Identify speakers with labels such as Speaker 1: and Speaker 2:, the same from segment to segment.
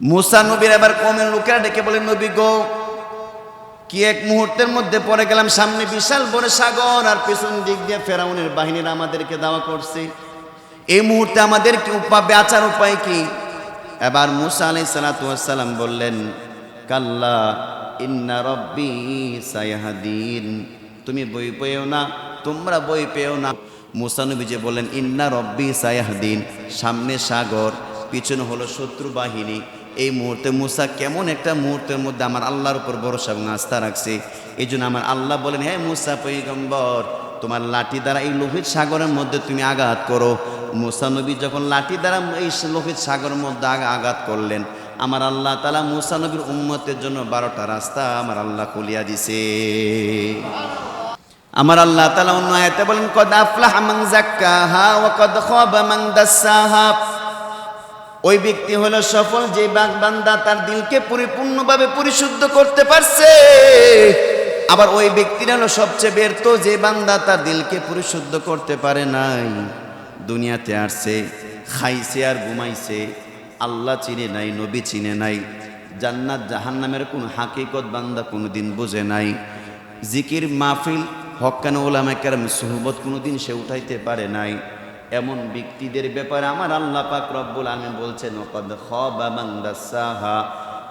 Speaker 1: মুসা নবীর এবার কমের লোকেরা ডেকে বলে, নবী গো, কি এক মুহূর্তের মধ্যে পড়ে গেলাম, সামনে বিশাল বড় সাগর, আর পেছন দিক দিয়ে ফেরাউনের বাহিনীরা আমাদেরকে দাওয়া করছে। এই মুহূর্তে আমাদের কি উপা বেচার উপায় কি? এবার মুসা আলাই সালাতাম বললেন, কাল্লা ইন্না রব্বি সায়াহাদিন, তুমি বই পেও না, তোমরা বই পেও না। মুসানবী যে বললেন, ইন্না রব্বি সায়াহদিন, সামনে সাগর, পিছনে হলো শত্রু বাহিনী এই মুহূর্তে মুসা কেমন একটা মুহূর্তের মধ্যে আমার আল্লাহর উপর ভরসা এবং আস্থা রাখছে। এই জন্য আমার আল্লাহ বলেন হ্যাঁ মুসা পৈগম্বর তোমার লাঠি দ্বারা এই লোহিত সাগরের মধ্যে তুমি আঘাত করো। মুসা নবী যখন লাঠি দ্বারা এই লোহিত সাগরের মধ্যে আঘাত করলেন, আমার আল্লাহ তালা মুসা নবীর জন্য বারোটা রাস্তা আমার আল্লাহ খুলিয়া দিছে। আমার আল্লাহ তালা অন্য আয়াতে বলেন, কদ আফলাহা মান যাক্কাহা ওয়া কদ খাবা মান দাসসাহা ওই ব্যক্তি হলো সফল যে বাগ বান্দা তার দিলকে পরিপূর্ণভাবে পরিশুদ্ধ করতে পারছে। আবার ওই ব্যক্তির হলো সবচেয়ে ব্যর্থ, যে বান্দা তার দিলকে পরিশুদ্ধ করতে পারে নাই। দুনিয়াতে আসছে, খাইছে আর ঘুমাইছে, আল্লাহ চিনে নাই, নবী চিনে নাই, জান্নাত জাহান্নামের কোন হাকিকত বান্দা কোনোদিন বোঝে নাই। জিকির মাহফিল হকান ওলামাকার সোহবত কোনোদিন সে উঠাইতে পারে নাই। এমন ব্যক্তিদের ব্যাপারে আমার আল্লাহ পাক রব্বুল আলমিন বলছেন ওকদ দাসাহা।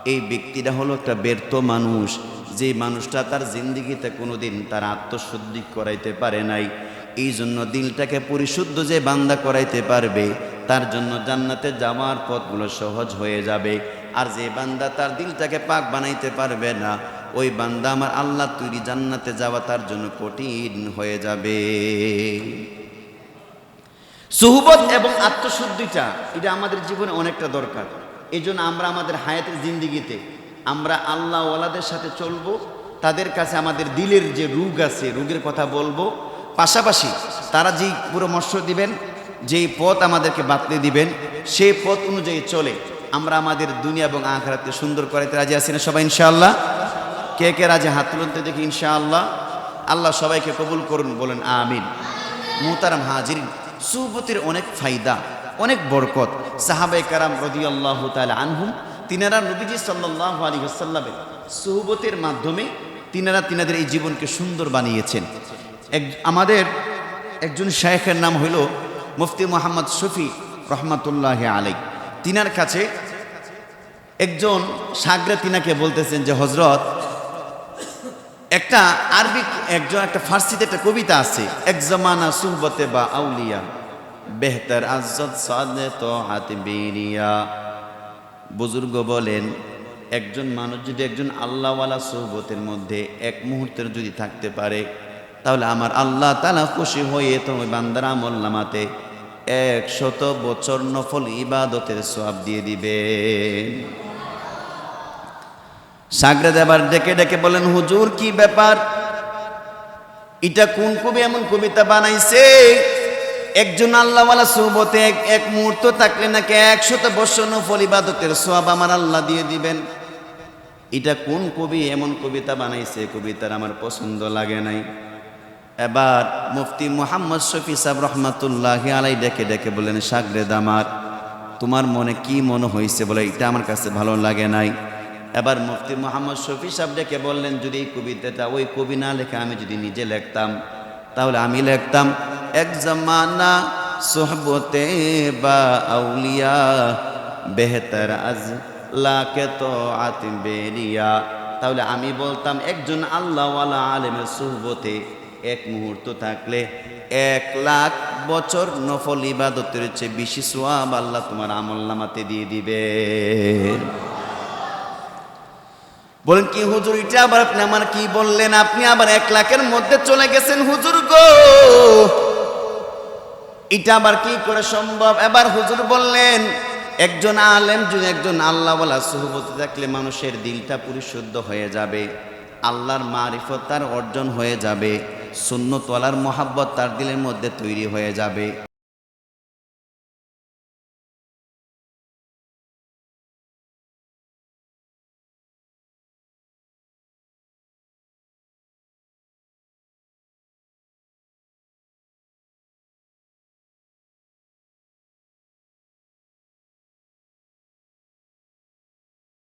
Speaker 1: এই ব্যক্তিটা হলো একটা ব্যর্থ মানুষ। যে মানুষটা তার জিন্দিগিতে কোনোদিন তার আত্মশুদ্ধি করাইতে পারে নাই। এই জন্য দিলটাকে পরিশুদ্ধ যে বান্দা করাইতে পারবে, তার জন্য জান্নাতে যাওয়ার পথগুলো সহজ হয়ে যাবে। আর যে বান্দা তার দিলটাকে পাক বানাইতে পারবে না, ওই বান্দা আমার আল্লাহ তৈরি জান্নাতে যাওয়া তার জন্য কঠিন হয়ে যাবে। সুহবত এবং আত্মশুদ্ধিটা এটা আমাদের জীবনে অনেকটা দরকার। এই জন্য আমরা আমাদের হায়াতের জিন্দিগিতে আমরা আল্লাহ ওয়ালাদের সাথে চলবো, তাদের কাছে আমাদের দিলের যে রোগ আছে, রোগের কথা বলব। পাশাপাশি তারা যেই পরামর্শ দিবেন, যেই পথ আমাদেরকে বাতলে দিবেন, সেই পথ অনুযায়ী চলে আমরা আমাদের দুনিয়া এবং আখরাতে সুন্দর করাইতে রাজি আছি না সবাই, ইনশাআল্লাহ? কে কে রাজি? হাত তুলতে দেখি, ইনশাআল্লাহ। আল্লাহ সবাইকে কবুল করুন, বলেন আমিন। মুহতারাম হাজির সুবতের অনেক ফায়দা, অনেক বরকত। সাহাবাই কারাম রদি আল্লাহ তালা আনহুম, তিনারা নবীজি সাল্লাহ আলী সুহবতের মাধ্যমে তিনারা তিনাদের এই জীবনকে সুন্দর বানিয়েছেন। এক, আমাদের একজন শায়েখের নাম হইল মুফতি মোহাম্মদ শফি রহমাতুল্লাহ আলাই তিনার কাছে একজন সাগরে তিনাকে বলতেছেন যে হজরত একটা আরবি, একজন, একটা ফার্সিতে একটা কবিতা আছে, এক জমানা সুহবতে বা আউলিয়া, বেহতার আজ্জত সাদে তো হাতে বেরিয়া। বুজুর্গ বলেন, একজন মানুষ যদি একজন আল্লাহওয়ালা সুহবতের মধ্যে এক মুহূর্তের যদি থাকতে পারে, তাহলে আমার আল্লাহ তালা খুশি হয়ে তোমার বান্দার আমল নামাতে একশত বছর নফল ইবাদতের সব দিয়ে দিবেন। সাগরে দেবার ডেকে ডেকে বলেন, হুজুর, কি ব্যাপার? এটা কোন কবি, এমন কবিতা বানাইছে? একজন আল্লাহওয়ালা সুবতে এক এক মুহূর্ত থাকলে নাকি একশত বৎসর নফল ইবাদতের সব আমার আল্লাহ দিয়ে দিবেন? এটা কোন কবি, এমন কবিতা বানাইছে? কবিতার আমার পছন্দ লাগে নাই। এবার মুফতি মোহাম্মদ শফি সাহেব রহমাতুল্লাহ আলাই ডেকে ডেকে বললেন সাগরে দামার তোমার মনে কি মনে হয়েছে বলে, এটা আমার কাছে ভালো লাগে নাই। এবার মুফতি মোহাম্মদ শফি সাহেব ডেকে বললেন, যদি এই কবিতাটা ওই কবি না লেখে আমি যদি নিজে লিখতাম, তাহলে আমি লিখতাম, এক জমানা সোহবতে বা আউলিয়া, বেহতার আজ লাকে তো বেরিয়া। তাহলে আমি বলতাম, একজন আল্লাহওয়ালা আলেমের সুহবতে এক মুহূর্ত থাকলে এক লাখ বছর নফল ইবাদতের চেয়ে বেশি সোয়াব আল্লাহ তোমার আমল নামাতে দিয়ে দিবে। বলেন কি, হুজুর, এটা আবার আপনি আমার কি বললেন? আপনি আবার এক লাখের মধ্যে চলে গেছেন, হুজুর গো। এটা আবার কি করে সম্ভব? এবার হুজুর বললেন, একজন আলেম যদি একজন আল্লাহ বলা সুহবতে থাকলে মানুষের দিলটা পরিশুদ্ধ হয়ে যাবে, আল্লাহর মারিফত তার অর্জন হয়ে যাবে শূন্যতলার মহাব্বত তার দিলের মধ্যে তৈরি হয়ে যাবে।